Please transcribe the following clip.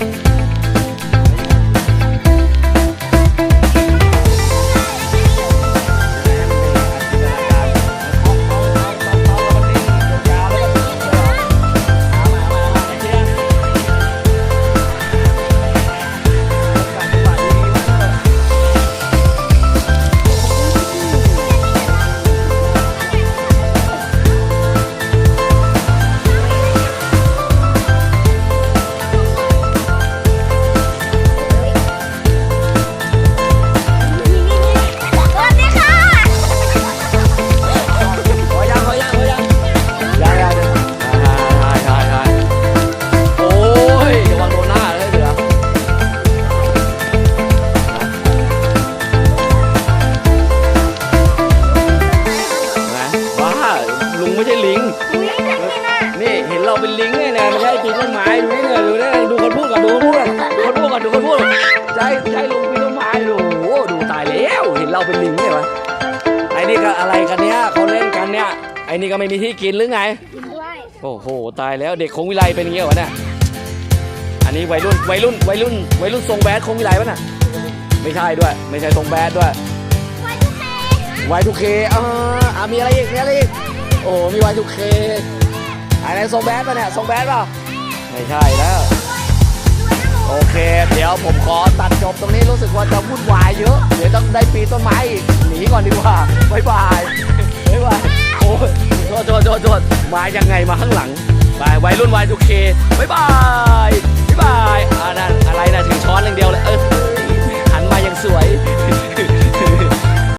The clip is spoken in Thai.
you ไม่ใช่ลิง นี่เห็นเราเป็นลิงไงนี่ยไม่ใช่ปีนต้นไม้ดูนี่เนี่ยดูนี่ดูคนพูดกับดูคนพูดดูคนพูดกันดูคนพูดใช่ใช่ลงปีนต้นไม้ดูโอ้ดูตายแล้วเห็นเราเป็นลิงไงวะไอ้นี่ก็อะไรกันเนี่ยเขาเล่นกันเนี่ยไอ้นี่ก็ไม่มีที่กินหรือไงโอ้โหตายแล้วเด็กคงวิไลเป็นย่งเงี้ยวะเนี่ยอันนี้วัยรุ่นวัยรุ่นวัยรุ่นวัยรุ่นทรงแบดคงวิไลปะน่ะไม่ใช่ด้วย ไม่ใช่ทรงแบดด้วยวัทุเควยทุกเคอ่ามีอะไรอีกมีอะไรอีก โอ้โหมีวายทูเคอะไรทรงแบดปะเนี่ยทรงแบดเปล่าไม่ใช่แล้ว โอเค เดี๋ยวผมขอตัดจบตรงนี้รู้สึกว่าจะวุ่นวายเยอะ เดี๋ยวต้องได้ปีนต้นไม้อีก หนีก่อนดีกว่าบ๊ายบายบ๊ายบายโอ้ยโทษโทษโทษโทษมายังไงมาข้างหลัง ไปวัยรุ่นวายทูเคบ๊ายบาย